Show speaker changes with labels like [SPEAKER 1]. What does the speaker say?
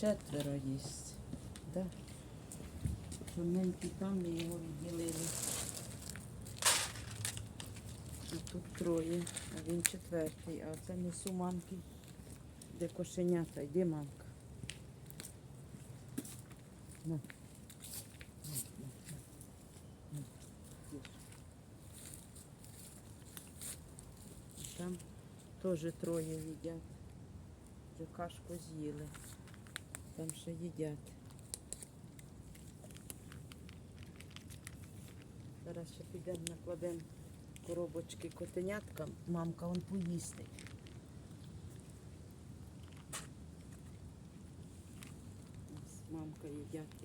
[SPEAKER 1] четверо їсть. Да. Чорненький там ми його відділили. А тут троє, а він четвертий, а це несу мамки, де кошенята. Йди, мамка. На. Там теж троє їдять. Вже кашку з'їли. Там ще їдять. Зараз ще підемо накладемо коробочки котеняткам. Мамка он поїсти. Мамка їдять.